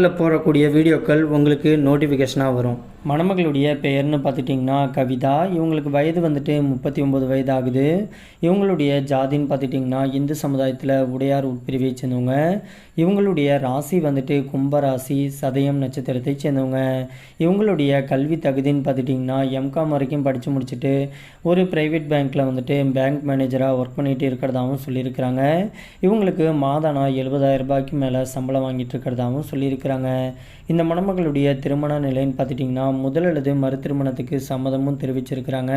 சேனலில் போடக்கூடிய வீடியோக்கள் உங்களுக்கு நோட்டிஃபிகேஷனாக வரும். மணமகளுடைய பெயர்னு பார்த்துட்டிங்கன்னா கவிதா. இவங்களுக்கு வயது வந்துட்டு முப்பத்தி ஒம்பது வயது ஆகுது இவங்களுடைய ஜாதின்னு பார்த்துட்டிங்கன்னா இந்து சமுதாயத்தில் உடையார் உட்பிரிவை சேர்ந்தவங்க. இவங்களுடைய ராசி வந்துட்டு கும்ப ராசி சதயம் நட்சத்திரத்தை சேர்ந்தவங்க. இவங்களுடைய கல்வி தகுதின்னு பார்த்துட்டிங்கன்னா எம்காம் வரைக்கும் படித்து முடிச்சுட்டு ஒரு ப்ரைவேட் பேங்க்கில் வந்துட்டு பேங்க் மேனேஜராக ஒர்க் பண்ணிகிட்டு இருக்கிறதாகவும் சொல்லியிருக்கிறாங்க. இவங்களுக்கு மாதானா எழுபதாயிரம் ரூபாய்க்கு மேலே சம்பளம் வாங்கிட்டு இருக்கிறதாகவும் சொல்லியிருக்கிறாங்க. இந்த மணமகளுடைய திருமண நிலைன்னு பார்த்துட்டிங்கன்னா முதல் அல்லது மறு திருமணத்துக்கு சம்மதமும் தெரிவிச்சிருக்கிறாங்க.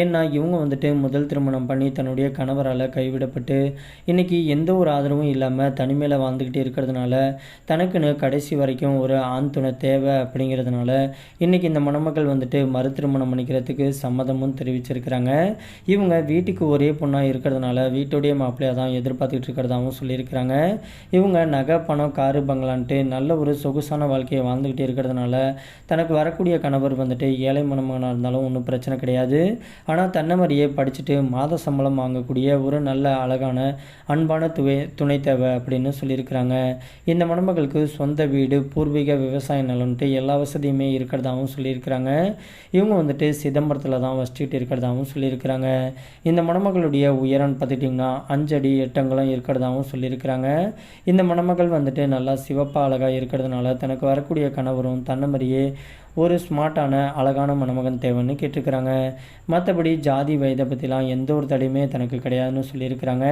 ஏன்னா இவங்க வந்துட்டு முதல் திருமணம் பண்ணி தன்னுடைய கணவரால் கைவிடப்பட்டு இன்றைக்கி எந்த ஒரு ஆதரவும் இல்லாமல் தனிமையில் வாழ்ந்துக்கிட்டு இருக்கிறதுனால தனக்குன்னு கடைசி வரைக்கும் ஒரு ஆண் துணை தேவை அப்படிங்கிறதுனால இன்றைக்கி இந்த மணமகள் வந்துட்டு மறு திருமணம் பண்ணிக்கிறதுக்கு சம்மதமும் தெரிவிச்சிருக்கிறாங்க. இவங்க வீட்டுக்கு ஒரே பொண்ணாக இருக்கிறதுனால வீட்டுடைய மாப்பிள்ளையாக தான் எதிர்பார்த்துக்கிட்டு இருக்கிறதாகவும் சொல்லியிருக்கிறாங்க. இவங்க நகை பணம் காரு பங்களான்ட்டு நல்ல ஒரு சொகுசான வாழ்க்கையை வாழ்ந்துக்கிட்டே இருக்கிறதுனால தனக்கு வரக்கூடிய கணவர் வந்துட்டு ஏழை மணமகனாக இருந்தாலும் ஒன்றும் பிரச்சனை கிடையாது. ஆனால் தன்னை மாதிரியே படிச்சுட்டு மாத சம்பளம் வாங்கக்கூடிய ஒரு நல்ல அழகான அன்பான துவை துணை தேவை அப்படின்னு சொல்லியிருக்கிறாங்க. இந்த மணமகளுக்கு சொந்த வீடு பூர்வீக விவசாய நிலம்ட்டு எல்லா வசதியுமே இருக்கிறதாகவும் சொல்லியிருக்கிறாங்க. இவங்க வந்துட்டு சிதம்பரத்தில் தான் வசிச்சுக்கிட்டு இருக்கிறதாகவும் சொல்லியிருக்கிறாங்க. இந்த மணமகளுடைய உயரம்னு பார்த்துட்டிங்கன்னா அஞ்சடி எட்டங்களும் இருக்கிறதாகவும் சொல்லியிருக்கிறாங்க. இந்த மணமகள் வந்துட்டு நல்லா சிவப்பா அழகாக இருக்கிறதுனால தனக்கு வரக்கூடிய கணவரும் தன்னை மாதிரியே ஒரு ஸ்மார்ட்டான அழகான மணமகன் தேவைன்னு கேட்டிருக்கிறாங்க. மற்றபடி ஜாதி வயதை பற்றிலாம் எந்த ஒரு தடையுமே தனக்கு கிடையாதுன்னு சொல்லியிருக்கிறாங்க.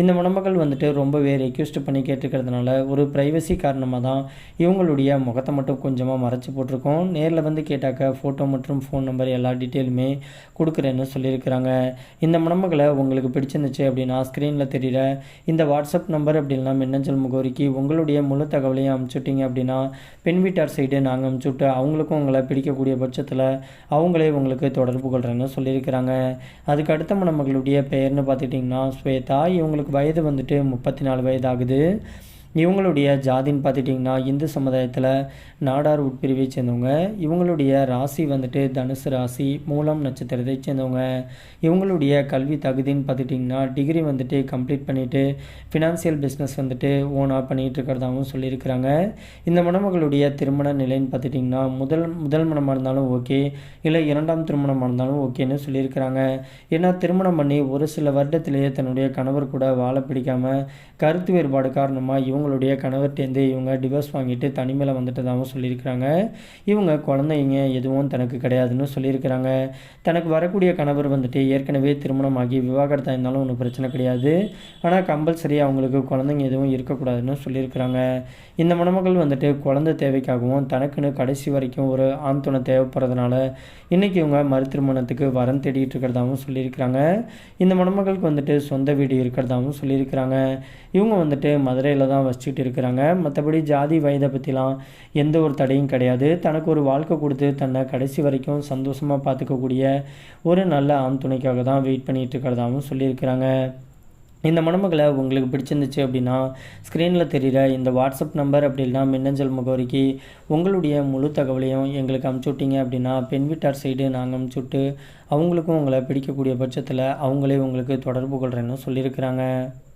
இந்த மணமகள் வந்துட்டு ரொம்பவே ரெக்வெஸ்ட் பண்ணி கேட்டிருக்கிறதுனால ஒரு ப்ரைவசி காரணமாக தான் இவங்களுடைய முகத்தை மட்டும் கொஞ்சமாக மறைச்சி போட்டிருக்கோம். நேரில் வந்து கேட்டாக்க ஃபோட்டோ மற்றும் ஃபோன் நம்பர் எல்லா டீட்டெயிலுமே கொடுக்குறேன்னு சொல்லியிருக்கிறாங்க. இந்த மணமகளை உங்களுக்கு பிடிச்சிருந்துச்சு அப்படின்னா ஸ்க்ரீனில் தெரியல இந்த வாட்ஸ்அப் நம்பர் அப்படின்னா மின்னஞ்சல் முகவரிக்கு உங்களுடைய முழு தகவலையும் அனுப்பிச்சுட்டிங்க அப்படின்னா பெண் வீட்டார் சைடு நாங்கள் அனுப்பிச்சுட்டு அவங்களுக்கும் உங்களை பிடிக்கக்கூடிய பட்சத்தில் அவங்களே உங்களுக்கு தொடர்பு கொள்கிறேன்னு சொல்லியிருக்கிறாங்க. அதுக்கு அடுத்த மணமகளுடைய பெயர்னு பார்த்துக்கிட்டிங்கன்னா ஸ்வேதா. இவங்களுக்கு வயது வந்துட்டு முப்பத்தி நாலு வயது ஆகுது இவங்களுடைய ஜாதின்னு பார்த்துட்டிங்கன்னா இந்து சமுதாயத்தில் நாடார் உட்பிரிவை சேர்ந்தவங்க. இவங்களுடைய ராசி வந்துட்டு தனுசு ராசி மூலம் நட்சத்திரத்தை சேர்ந்தவங்க. இவங்களுடைய கல்வி தகுதின்னு பார்த்துட்டிங்கன்னா டிகிரி வந்துட்டு கம்ப்ளீட் பண்ணிவிட்டு ஃபினான்சியல் பிஸ்னஸ் வந்துட்டு ஓனாக பண்ணிகிட்டு இருக்கிறதாகவும் சொல்லியிருக்கிறாங்க. இந்த மணமகளுடைய திருமண நிலைன்னு பார்த்துட்டிங்கன்னா முதல் முதல் மணமாக இருந்தாலும் ஓகே இல்லை இரண்டாம் திருமணமாக இருந்தாலும் ஓகேன்னு சொல்லியிருக்கிறாங்க. ஏன்னா திருமணம் பண்ணி ஒரு சில வருடத்திலேயே தன்னுடைய கணவர் கூட வாழ பிடிக்காமல் கருத்து வேறுபாடு காரணமாக இவங்க இவங்களுடைய கணவர்கிட்டேருந்து இவங்க டிவோர்ஸ் வாங்கிட்டு தனிமையில் வந்துட்டதாகவும் சொல்லியிருக்கிறாங்க. இவங்க குழந்தைங்க எதுவும் தனக்கு கிடையாதுன்னு சொல்லியிருக்கிறாங்க. தனக்கு வரக்கூடிய கணவர் வந்துட்டு ஏற்கனவே திருமணமாகி விவாகரத்தாக இருந்தாலும் ஒன்றும் பிரச்சனை கிடையாது. ஆனால் கம்பல்சரி அவங்களுக்கு குழந்தைங்க எதுவும் இருக்கக்கூடாதுன்னு சொல்லியிருக்கிறாங்க. இந்த மணமகள் வந்துட்டு குழந்தை தேவைக்காகவும் தனக்குன்னு கடைசி வரைக்கும் ஒரு ஆண் துணை தேவைப்படுறதுனால இன்றைக்கி இவங்க மறு திருமணத்துக்கு வரம் தேடிட்டு இருக்கிறதாகவும் சொல்லியிருக்கிறாங்க. இந்த மணமகளுக்கு வந்துட்டு சொந்த வீடு இருக்கிறதாகவும் சொல்லியிருக்கிறாங்க. இவங்க வந்துட்டு மதுரையில் தான் வச்சுக்கிட்டு இருக்கிறாங்க. மற்றபடி ஜாதி வயதை பற்றிலாம் எந்த ஒரு தடையும் கிடையாது. தனக்கு ஒரு வாழ்க்கை கொடுத்து தன்னை கடைசி வரைக்கும் சந்தோஷமாக பார்த்துக்கக்கூடிய ஒரு நல்ல ஆண் துணைக்காக தான் வெயிட் பண்ணிகிட்டு இருக்கிறதாகவும் சொல்லியிருக்கிறாங்க. இந்த மணமகளை உங்களுக்கு பிடிச்சிருந்துச்சு அப்படின்னா ஸ்க்ரீனில் தெரிகிற இந்த வாட்ஸ்அப் நம்பர் அப்படி மின்னஞ்சல் முகவரிக்கு உங்களுடைய முழு தகவலையும் எங்களுக்கு அமுச்சுவிட்டீங்க அப்படின்னா பெண் வீட்டார் சைடு நாங்கள் அமுச்சு விட்டு அவங்களுக்கும் உங்களை பிடிக்கக்கூடிய பட்சத்தில் அவங்களே உங்களுக்கு தொடர்பு கொள்கிறேன்னு சொல்லியிருக்கிறாங்க.